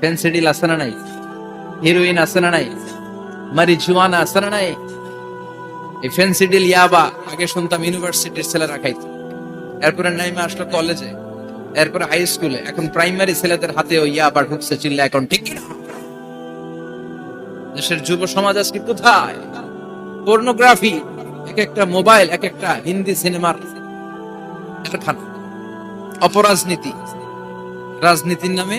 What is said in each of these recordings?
Phensedyl আছে না নাই? হিরোইন আছে না নাই? মারিজুয়ানা আছে না নাই? এই ফেন্সিডিল ইয়াবা আগে শুনতাম ইউনিভার্সিটির ছেলেরা খাইতো। এরপরে নাইমা আসলো কলেজে এরপরে হাই স্কুলে এখন প্রাইমারি ছেলেদের হাতে ওই ইয়াবা ঢুকছে চিল্লা এখন, ঠিক কিনা? দেশের যুব সমাজ আজকে কোথায়? পর্নোগ্রাফি এক একটা মোবাইল এক একটা হিন্দি সিনেমার কারখানা। অপরাজনীতি। রাজনীতির নামে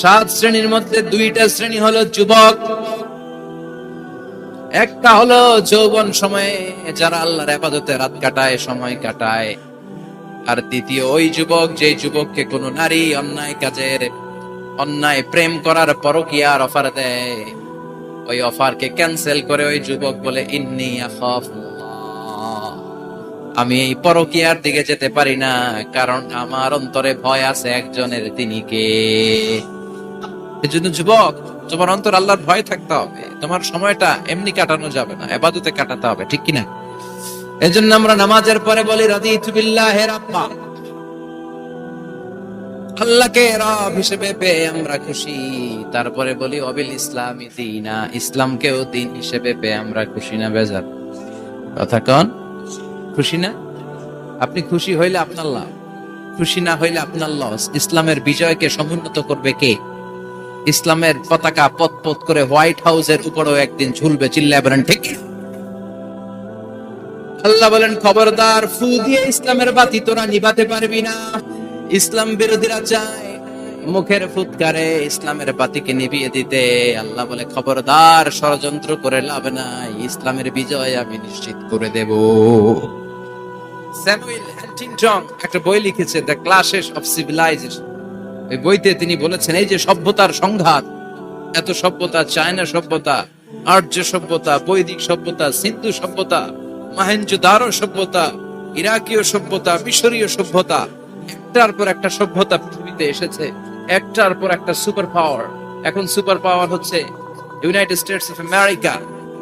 সাত শ্রেণির মধ্যে দুইটা শ্রেণি হলো যুবক, একটা হলো যৌবন সময়ে যারা আল্লাহর আবাদতে রাত কাটায়, সময় কাটায় আর দ্বিতীয়, ওই যুবক যে যুবককে কোনো নারী অন্যায় কাজের, অন্যায় প্রেম করার পরকিয়ার অফার দেয়, ওই অফারকে ক্যান্সেল করে ওই যুবক বলে, ইন্নি। আমি এই পরকিয়ার দিকে যেতে পারি না, কারণ আমার অন্তরে ভয় আছে একজনের তিনি কে এজন্য যুবক, তোমার অন্তর আল্লাহর ভয় থাকতে হবে। তোমার সময়টা এমনি কাটানো যাবে না, এবাদতে কাটাতে হবে, ঠিক কিনা? এজন্য আমরা নামাজের পরে বলি, রাদিতু বিল্লাহি রাব্বা। আল্লাহকে রব হিসেবে পেয়ে আমরা খুশি। তারপরে বলি, অবিল ইসলামী দিনা। ইসলামকেও দিন হিসেবে পেয়ে আমরা খুশি না, বেজার। কথা কন, খুশি না? আপনি খুশি হইলে আপনার লাভ, খুশি না হইলে আপনার লস। ইসলামের বিজয়কে সমুন্নত করবে কে? ইসলামের পতাকা পথ পথ করে হোয়াইট হাউসের উপরেও একদিন ঝুলবে, চিল্লায় বলেন, ঠিক আল্লাহ বলেন, খবরদার, ফু দিয়ে ইসলামের বাতি তোরা নিভাতে পারবি না। ইসলাম বিরোধীরা চায় মুখের ফুৎকারে ইসলামের বাতিকে নিভিয়ে দিতে। আল্লাহ বলে, খবরদার, ষড়যন্ত্র করে লাভ নাই। ইসলামের বিজয় আমি নিশ্চিত করে দেব। স্যামুয়েল হ্যান্টিংটন একটা বই লিখেছে, দ্য ক্লাসেস অফ সিভিলাইজেশন। ওই বইতে তিনি বলেছেন, এই যে সভ্যতার সংঘাত, এত সভ্যতা, চায়না সভ্যতা, আর্য সভ্যতা, বৈদিক সভ্যতা, সিন্ধু সভ্যতা মহেঞ্জোদারো সভ্যতা, ইরাকীয় সভ্যতা, মিশরীয় সভ্যতা, একটার পর একটা সভ্যতা পৃথিবীতে এসেছে, একটার পর একটা সুপার পাওয়ার। এখন সুপার পাওয়ার হচ্ছে ইউনাইটেড স্টেটস অফ আমেরিকা।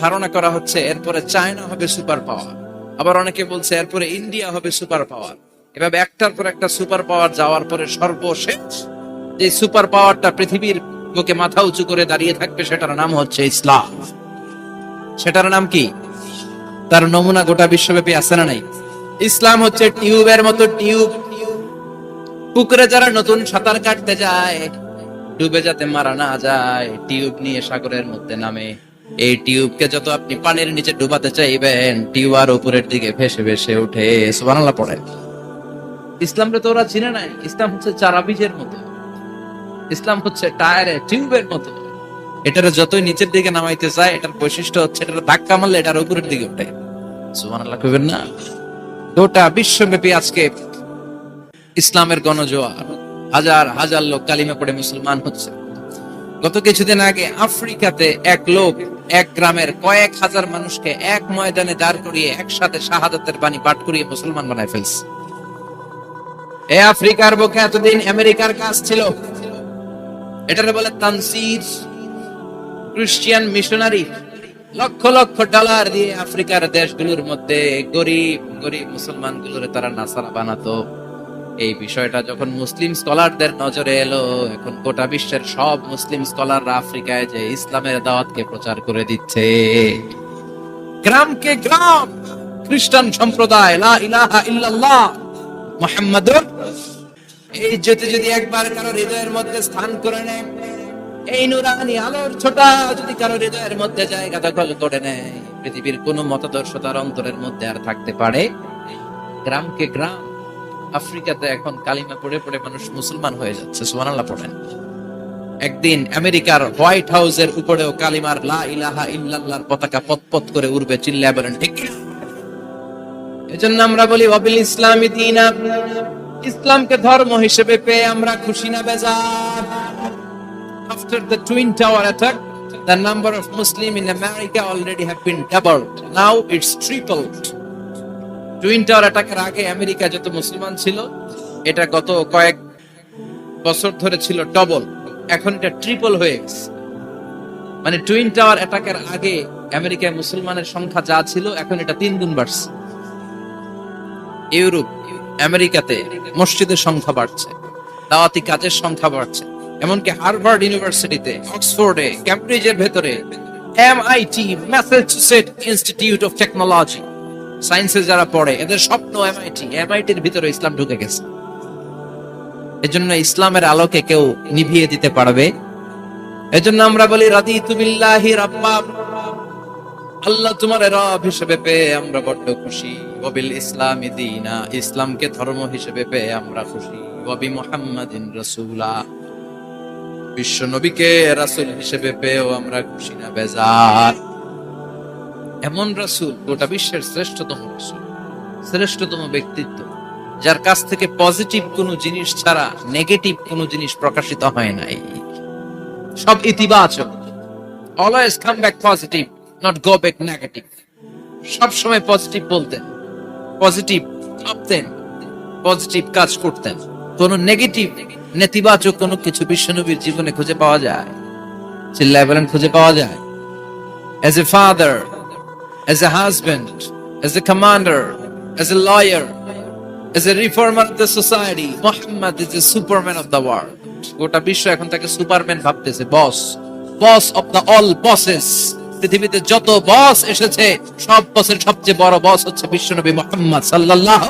ধারণা করা হচ্ছে এরপরে চায়না হবে সুপার পাওয়ার। আবার অনেকে বলছে এরপরে ইন্ডিয়া হবে সুপার পাওয়ার। এভাবে একটার পর একটা সুপার পাওয়ার যাওয়ার পরে সর্বশেষ যে সুপার পাওয়ারটা পৃথিবীর বুকে মাথা উঁচু করে দাঁড়িয়ে থাকবে, সেটার নাম হচ্ছে ইসলাম। সেটার নাম কি? তার নমুনা গোটা বিশ্বব্যাপী আছে না নাই? ইসলাম হচ্ছে টিউবের মতো টিউব। পুকুরে যারা নতুন সাঁতার কাটতে যায়, ডুবে যাতে মারা না যায়, টিউব নিয়ে সাগরের মধ্যে নামে। এই টিউবকে যত আপনি পানির নিচে ডুবাতে চাইবেন, টিউব আর উপরের দিকে ভেসে ভেসে উঠে সুবহানাল্লাহ পড়ে ইসলামকে তো ওরা চিনে নাই। ইসলাম হচ্ছে চারা বীজের মতো। ইসলাম হচ্ছে টায়ারে, টিউবের মতো। এটার যতই নিচের দিকে নামাইতে চায়, এটার বৈশিষ্ট্য হচ্ছে এটার ধাক্কা মারলে এটার উপরের দিকে উঠে সুবহানাল্লাহ কইবেন না? গোটা বিশ্বব্যাপী আজকে ইসলামের গণজোয়ার। হাজার হাজার লোক কালিমা পড়ে মুসলমান হচ্ছে। গত কিছুদিন আগে আফ্রিকাতে এক লোক, এক গ্রামের কয়েক হাজার মানুষকে এক ময়দানে দাঁড় করিয়ে একসাথে শাহাদাতের বাণী পাঠ করিয়ে মুসলমান বানায় ফেলছে। এ আফ্রিকার বুকে এতদিন আমেরিকার কাজ ছিল। এটারে বলে Tansir, Christian missionary, lakh lakh dollar দিয়ে আফ্রিকার দেশগুলোর মধ্যে গরিব গরিব মুসলমানগুলোর তারা নাসারা বানাতো। এই বিষয়টা যখন মুসলিম স্কলারদের নজরে এলো, এখন গোটা বিশ্বের সব মুসলিম স্কলাররা আফ্রিকায় যে ইসলামের দাওয়াতকে প্রচার করে দিচ্ছে। গ্রামকে গ্রাম, খ্রিস্টান সম্প্রদায়, লা ইলাহা ইল্লাল্লাহ। মুহাম্মাদুর এই জ্যোতি যদি একবার কারও হৃদয়ের মধ্যে স্থান করে নেয়, এই নুরানি আলোর ছোটা যদি কারও হৃদয়ের মধ্যে জায়গা দখল করে নেয়, পৃথিবীর কোন মতাদর্শ তার অন্তরের মধ্যে আর থাকতে পারে গ্রামকে গ্রাম, আফ্রিকাতে এখন কালিমা পড়ে পড়ে মানুষ মুসলমান হয়ে যাচ্ছে, সুবহানাল্লাহ পড়েন একদিন আমেরিকার হোয়াইট হাউসের উপরেও কালিমার লা ইলাহা ইল্লাল্লাহর পতাকা পতপত করে উড়বে, চিল্লায় বলেন ঠিক? এজন্য আমরা বলি অবিল ইসলামী দিনা ইসলামকে ধর্ম হিসেবে পেয়ে আমরা খুশি না বেজার। After the Twin Tower attack, the number of Muslim in America already have been doubled. Now it's tripled. Twin tower অ্যাটাকের আগে আমেরিকা যত মুসলমান ছিল এটা গত কয়েক বছর ধরে ছিল ডবল এখন এটা ট্রিপল হয়ে গেছে। মানে টুইন টাওয়ার অ্যাটাকের আগে আমেরিকায় মুসলমানের সংখ্যা যা ছিল এখন এটা তিন গুণ বাড়ছে। ইউরোপ, আমেরিকাতে মসজিদের সংখ্যা বাড়ছে, দাওয়াতি কাজের সংখ্যা বাড়ছে, এমনকি হার্ভার্ড ইউনিভার্সিটিতে, অক্সফোর্ডে, ক্যামব্রিজের ভেতরে MIT Massachusetts institute of technology সায়েন্সে যারা পড়ে, এদের স্বপ্ন এমআইটি এমআইটির ভিতরে ইসলাম ঢুকে গেছে। এজন্য ইসলামের আলোকে কেউ নিভিয়ে দিতে পারবে? এজন্য আমরা বলি, রাদিতু বিল্লাহি রাব্বা আল্লাহ তোমার রব হিসেবে পেয়ে আমরা বড্ড খুশি। ওবিল ইসলামী দিনা, ইসলামকে ধর্ম হিসেবে পেয়ে আমরা খুশি। ওবি মুহাম্মাদিন রাসূলা। বিশ্ব নবীকে রাসূল হিসেবে পেয়েও আমরা খুশি না, বেজার। এমন রাসুল, গোটা বিশ্বের শ্রেষ্ঠতম রাসূল, শ্রেষ্ঠতম ব্যক্তিত্ব, যার কাছ থেকে পজিটিভ কোনো জিনিস ছাড়া নেগেটিভ কোনো জিনিস প্রকাশিত হয় নাই। সব ইতিবাচক। Always come back positive. Not go back negative সব সময় পজিটিভ বলতেন। পজিটিভ ভাবতেন পজিটিভ কাজ করতেন। কোন নেগেটিভ নেতিবাচক কোনো কিছু বিশ্বনবীর জীবনে খুঁজে পাওয়া যায়? চিল্লায় বলেন, খুঁজে পাওয়া যায়। As a father, as a husband, as a commander, as a lawyer, as a reformer of the society, Muhammad is the superman of the world. গোটা বিশ্ব এখন তাকে সুপারম্যান ভাবতেছে boss boss of the all bosses পৃথিবীতে যত বস এসেছে সব বসের সবচেয়ে বড় বস হচ্ছে বিশ্বনবী মোহাম্মদ সাল্লাল্লাহু